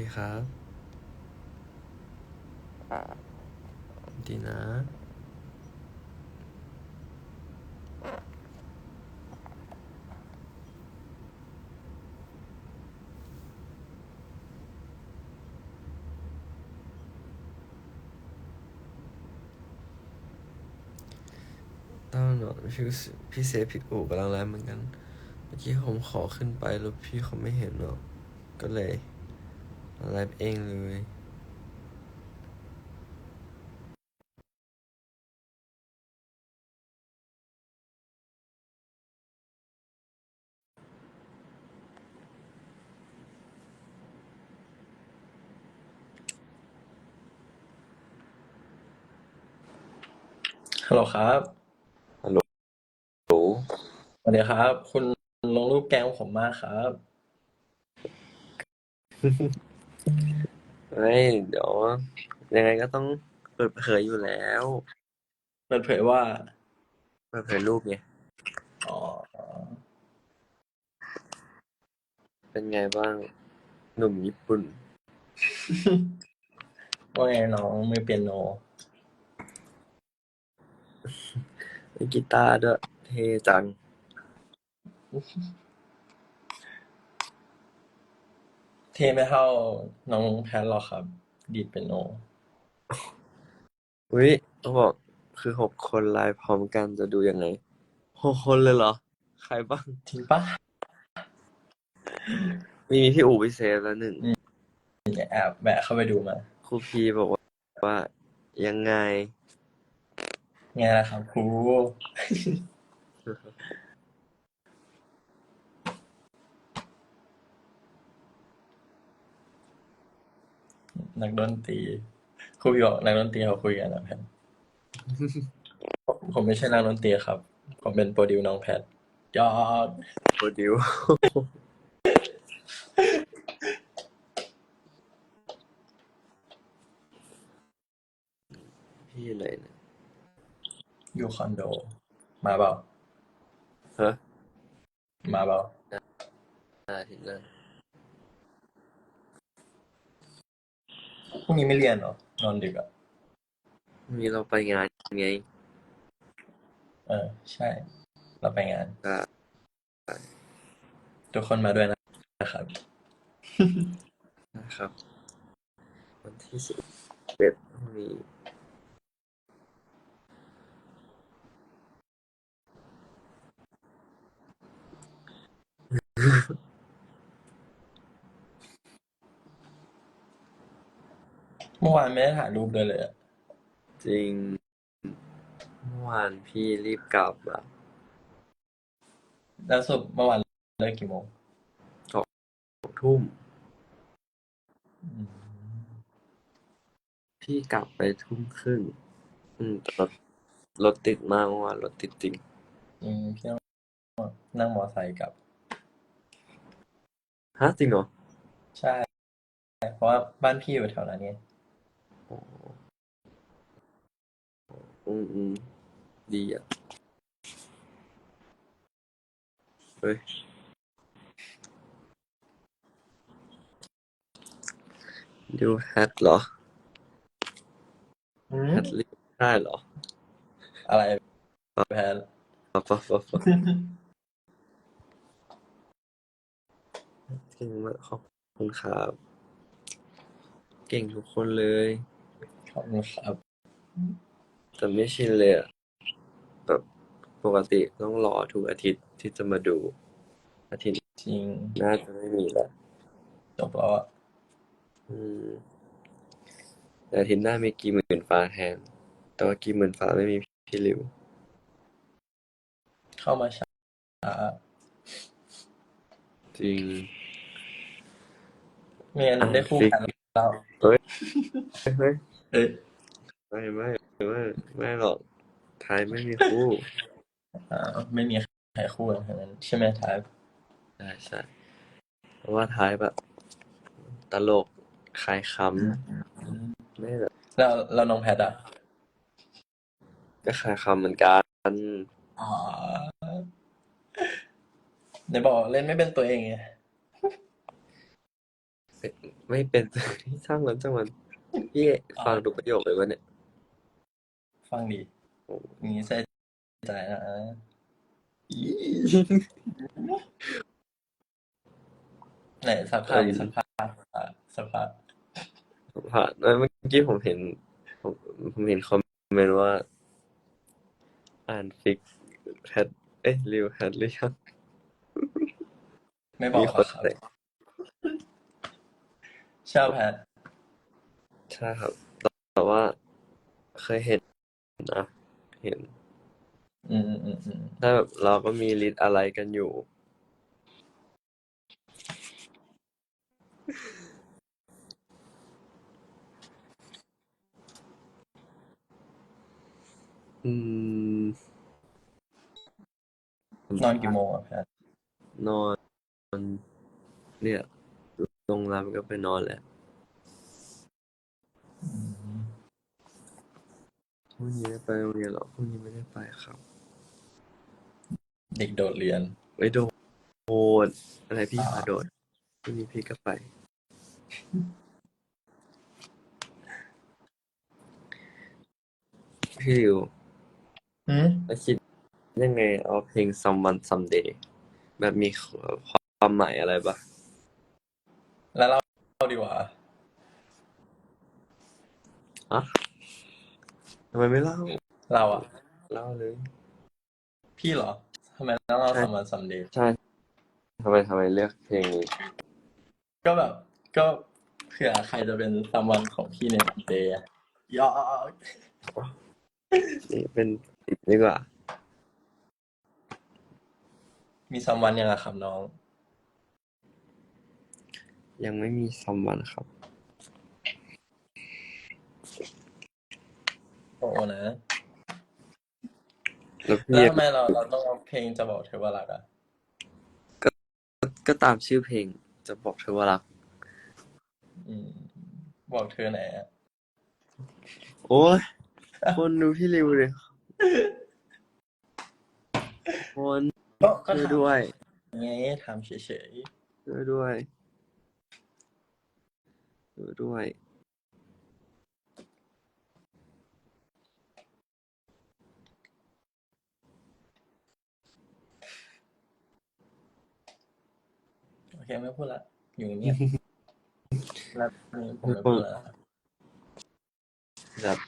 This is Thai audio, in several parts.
ดีครับดีนะตอนนอนพี่รู้สึกพี่เซฟพี่อู๋กำลังไลฟ์เหมือนกัน เมื่อกี้ผมขอขึ้นไปแล้วพี่เขาไม่เห็นหรอก ก็เลย ไลฟ์เองเลยฮัลโหลครับโอ้สวัสดีครับ คุณลงรูปแกล้งผมมากครับ ไม่เดี๋ยวยังไงก็ต้องเปิดเผยอยู่แล้ว เปิดเผยว่า เปิดเผยรูปไงอ๋อ เป็นไงบ้าง หนุ่มญี่ปุ่น ว่าไงน้องมือเปียโน เล่นกีตาร์ด้วยเท่จัง เท่ไม่เท่าน้องแพทหรอกครับ ดีดเปียโน อุ้ยเขาบอกคือหกคนไลฟ์พร้อมกันจะดูยังไงหกคนเลยเหรอ ใครบ้าง จริงปะมีมีพี่อู๋พี่เซฟแล้วหนึ่งแอบแวะเข้าไปดูมา ครูพีบอกว่าว่ายังไง ไงล่ะครับครู นักดนตรีครูพี่บอกนักดนตรีเขาคุยกันนะแพทผมไม่ใช่นักดนตรีครับ ผมเป็นโปรดิวน้องแพทยอดโปรดิวพี่อะไรเนี่ยอยู่คอนโด มาเปล่าฮะมาเปล่าอาทิตย์หน้า พ รุ่งนี้ไม่เรียนเหรอ นอนดึกอะ มีเราไปงานไงเออ ใช่ เราไปงาน ก็ทุกคนมาด้วยนะครับ นะครับ วันที่สิบเอ็ดพรุ่งนี้ เมื่อวานไม่ได้ถ่ายรูปด้วยเลยอะจริงเมื่อวานพี่รีบกลับอะแล้วสรุดเมื่อวานเลิกกี่โมงหกทุ่ม อืมพี่กลับไปทุ่มครึ่ง อืมแต่รถรถติดมากเมื่อวานรถติดจริงอืมพี่ต้องนั่งมอไซค์กลับ ฮะจริงเหรอใช่ เพราะว่าบ้านพี่อยู่แถวนั้นไงอ๋ อืมอืมดีอะ เฮ้ย ดูแฮทเหรออืมแฮทรีบได้เหรออะไรแพทปะปะปะปะเก่งมากขอบคุณครับ เก่งทุกคนเลย ขอบคุณครับ แต่ไม่ชินเลยอะแบบปกติต้องรอทุกอาทิตย์ที่จะมาดู อาทิตย์จริงหน่าจะไม่มีแล้วจบแล้วอะอืมแต่อาทิตย์หน้ามีกี่หมื่นฟ้าแทนแต่ว่ากี่หมื่นฟ้าไม่มีพี่ริวเข้ามาช้าจริงไม่งั้นได้คู่กันแล้วเฮ้ยเฮ้ยเอ้ย ไม่ไม่ ไม่ไม่หรอกไทยไม่มีคู่ อ่าไม่มีใครคู่กันทั้งนั้นใช่ไหมทายใช่ใช่เพราะว่าไทยแบบ ตลกคลายคำไม่แบบแล้วแล้วน้องแพทอะก็คลายคำเหมือนกันอ๋อในบอกเล่นไม่เป็นตัวเองไงไม่เป็น ช่างมันช่างมันพี่ฟังทุกประโยคเลยวะเนี่ย ฟังดีนี้ใส่ใจนะไหนสักพักดิสักพักสักพักผ่านเมื่อกี้ผมเห็น ผมผมเห็นคอมเมนต์ว่า อ่านฟิกแพทเอ้ยริวแพทหรือยังไม่บอกมีหครอนกครับใส่ชอบแพทใช่ครับแต่ว่าเคยเห็น นะ เห็นอืมอืมอืมอืมถ้าแบบเราก็มีลิสต์อะไรกันอยู่ อืม นอนกี่โมงอะแพทนอน เนี่ยโรงแรมก็ไปนอนแหละ พรุ่งนี้ไม่ไปโรงเรียนหรอพรุ่งนี้ไม่ได้ไปครับ เด็กโดดเรียนไม่โดดอะไรพี่พาโดดพรุ่งนี้พี่ก็ไป พี่ริวอืมแล้วคิดยังไงเอาเพลง someone someday แบบมีความหมายอะไรปะแล้วเราเราดีกว่าอะทำ ไมไม่เล่าเราอะเล่าเลย พี่เหรอทำไมต้องเราใช่ทำมันซัมเดย์ใช่ทำไมทำไมเลือกเพลงนี้ ก็แบบ ก็เผื่อใครจะเป็นซัมวันของพี่ในซัมเดย์ยอนี่เป็นติดดีกว่า มีซัมวันยังอะครับน้อง ยังไม่มี someone ครับ โอ้นะ แล้วแล้พี่วทำไมเราเราต้องเอาเพลงจะบอกเธอว่ารักอะก็ก็ตามชื่อเพลงจะบอกเธอว่ารัก อืม บอกเธอไหนอะโอ้ย คนดูพี่ริวเลยคนก็ก็ช่วยถามด้วยไงถามเฉยช่วยด้วยช่วยด้วย ๆโอเคไม่พูดละอยู่เงียบแล้วนี่ผมไม่พูดแล้วนะครับแบบ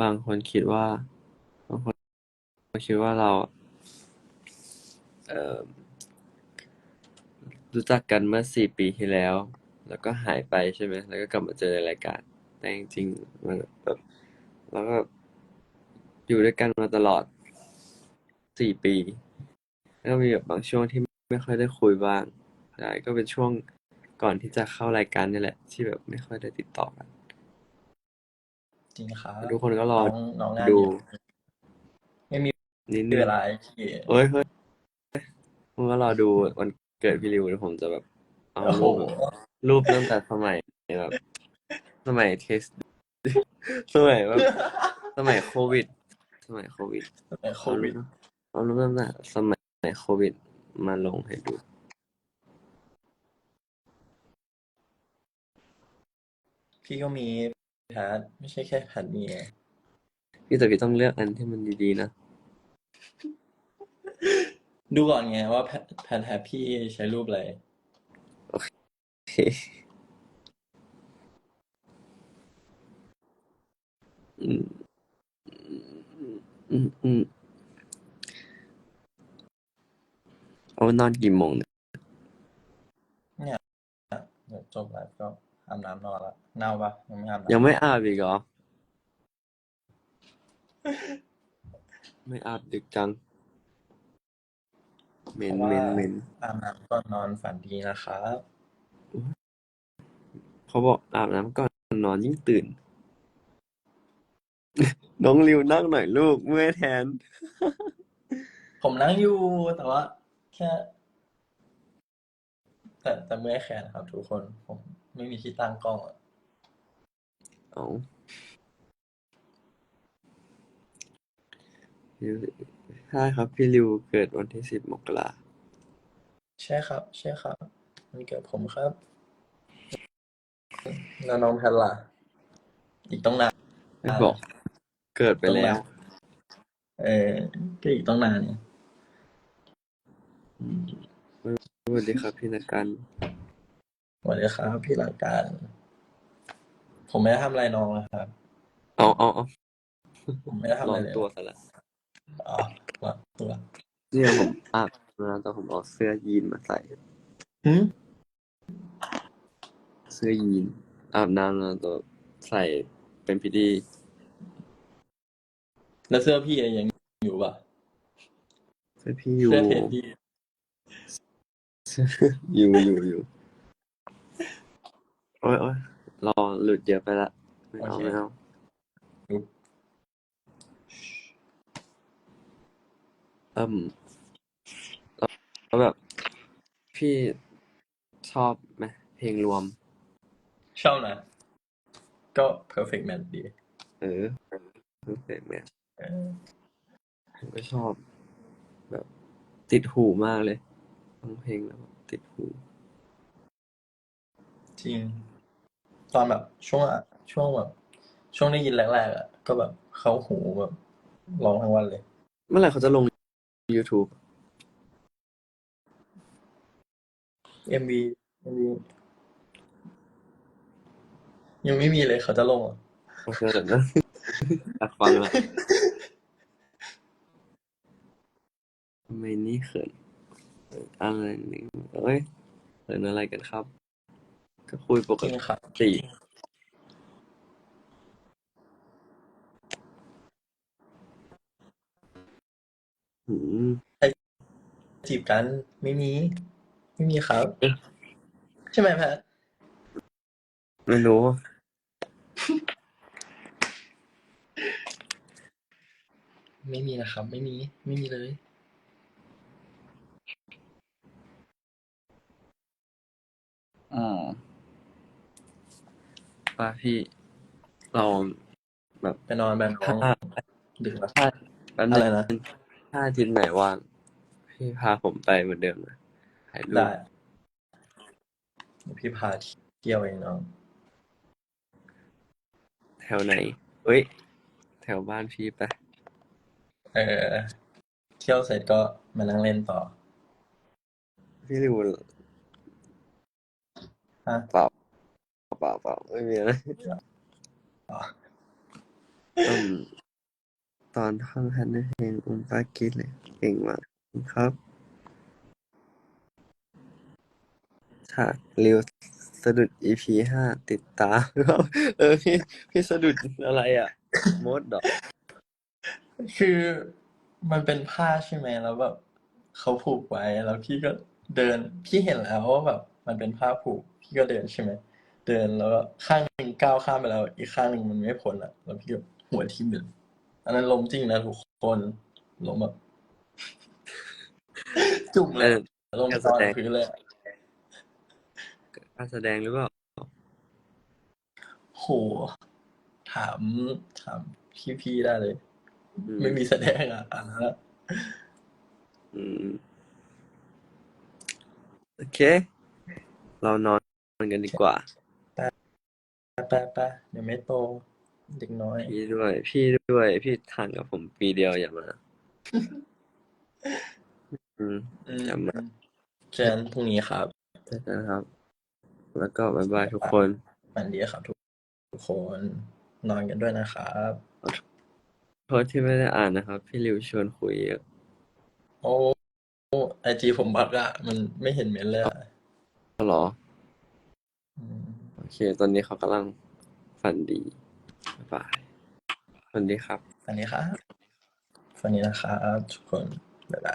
บางคนคิดว่าบางคนคิดว่าเรา เอ่อรู้จักกันเมื่อสี่ปีที่แล้ว แล้วก็หายไปใช่ไหมแล้วก็กลับมาเจอในรายการ แต่จริงๆมันแบบเราก็อยู่ด้วยกันมาตลอดสี่ปี แล้วก็มีแบบบางช่วงที่ไม่ค่อยได้คุยบ้าง ใช่ก็เป็นช่วงก่อนที่จะเข้ารายการนี่แหละ ที่แบบไม่ค่อยได้ติดต่อกันจริงครับทุกคนก็รอน้องน้องงานดูเยอะไม่มีนิดนึงเวลาให้พี่เอ้ยเฮ้ยผมก็รอดูวันเกิดพี่ริวเดี๋ยวผมจะแบบเอาโอ้โหรูปแบบรูปตั้งแต่สมัยแบบสมัยเทสสมัยแบบสมัยโควิด สมัยโควิดแต่โควิดเอารูปตั้งแต่สมัยโควิดมาลงให้ดู พี่ก็มีแพทไม่ใช่แค่แพทมีไงพี่แต่พี่ต้องเลือกอันที่มันดีๆนะ ดูก่อนไงว่าแพทแพทแฮปพี่ใช้รูปอะไร โอเค อืม อืม อืมเอานอนกี่โมงเนี่ยเดี๋ยวจบไลฟ์ก็ อาบน้ำนอนละเน่าปะยังไม่อาบยังน้ำไม่อาบอีกเหรอ ไม่อาบดึกจังเหม็นเหม็นเหม็นอาบน้ำก่อนนอนฝันดีนะครับเขาบอกอาบน้ำก่อนนอนยิ่งตื่น น้องริวนั่งหน่อยลูกเมื่อยแทน ผมนั่งอยู่แต่ว่า แค่ แต่แต่เมื่อยแขนครับ ทุกคนผม ไม่มีที่ตั้งกล้องอะเอาริวใช่ครับ พี่ริวเกิดวันที่สิบมกราใช่ครับ ใช่ครับมันเกิดผมครับแล้วน้องแพทล่ะ อีกต้องนานไม่บอก เกิดไปแล้ว เออก็อีกต้องนานเนี่ยอืมสวัสดีครับพี่นักการ สวัสดีครับพี่หลังการ ผมไม่ได้ทำอะไรน้องนะครับ เอาเอาเอาผมไม่ได้ทำลอะอไรงเลยตัวซะละอ๋อตัวตัวเนี่ยผมอาบน้ำแต่ผมเอาเสื้อยีนมาใส่ หืมเสื้อยีน อาบน้ำแล้วตัวใส่เป็นพิธีแล้วเสื้อพี่ยังอยู่ป่ะเสื้อพี่อยู่เสื้อเพจพี่อยู่อยู่อยู่ โอ้ยโอ้ยรอหลุดเยอะไปละ ไม่เอาไม่เอาเอิ่มแล้วแล้วแบบ พี่ชอบไหมเพลงรวม ชอบนะก็ perfect match ดีเออรู้สึกไหมเออผมก็ชอบ แบบ ติดหูมากเลยฟังเพลงแล้วแบบติดหู จริง ตอนแบบช่วงอะช่วงแบบ ช่วงได้ยินแรกๆอะก็แบบเข้าหูแบบร้องทั้งวันเลย เมื่อไหร่เขาจะลง YouTube MV MV ยังไม่มีเลยเขาจะลงเหรอะโอเคเดี๋ยวนะอยากฟังละทำไมนี่เขินเขินอะไรนี่เอ้ยเขินอะไรกันครับ ก็คุยปกจริงครับ ติอืมจีบกันไม่มี ไม่มีครับเอ๊ะใช่ไหมแพทไม่รู้ ไม่มีนะครับ ไม่มี ไม่มีเลย อืม ป้าพี่ลองแบบไปนอนแบบน้องถ้าดึกแล้วถ้าแป๊บนึอะไรงนะถ้าอาทิตย์ไหนว่างพี่พาผมไปเหมือนเดิมนะถ่ายรูปได้เดี๋ยวพี่พาเที่ยวเองน้องแถวไหนเฮ้ย แถวบ้านพี่ไปะเออ เที่ยวเสร็จก็มานั่งเล่นต่อ พี่ริวฮะเปล่าเปล่าเปล่าไม่มีอะไรอ๋ออืมตอนท่องแฮนด์เพลงอุ้มป้ากิดเลย เก่งมากครับฉากริวสะดุด EP ห้าติดตามเออพี่พี่สะดุดอะไรอะมดดอก คือมันเป็นผ้าใช่ไหมแล้วแบบเขาผูกไว้แล้วพี่ก็เดิน พี่เห็นแล้วว่าแบบ มันเป็นผ้าผูก พี่ก็เดินใช่ไหม เดินแล้วก็ข้างหนึ่งก้าวข้ามไปแล้ว อีกข้างหนึ่งมันไม่พ้นอะแล้วพี่ก็หัวทิ่มเลยอันนั้นล้มจริงนะทุกคนล้มแบบจุ่มเลยล้มนอนพื้นเลยอะการแสดงหรือเปล่าโหถามถามพี่ๆได้เลยอืมไม่มีแสดงอะอันนั้นอะอืมโอเค เรานอนกันดีกว่า ไปไปๆเดี๋ยวไม่โตเด็กน้อย พี่ด้วย พี่ด้วย พี่ทานกับผมปีเดียวอย่ามา อืมอืมจำมาเจอกันพรุ่งนี้ครับเจอกันครับ แล้วก็บ๊ายบายทุกคนฝันดีครับทุกทุกคนนอนกันด้วยนะครับโทษที่ไม่ได้อ่านนะครับ พี่ริวชวนคุยอะโอ้ไอจีผมบักอะมันไม่เห็นเมนเลยอะเหรอ อืม โอเค ตอนนี้เขากำลัง ฝันดีบ๊ายบายฝัสดีครับ สวัสดีครับฝันดีนะครับทุกคน บ๊ายบาย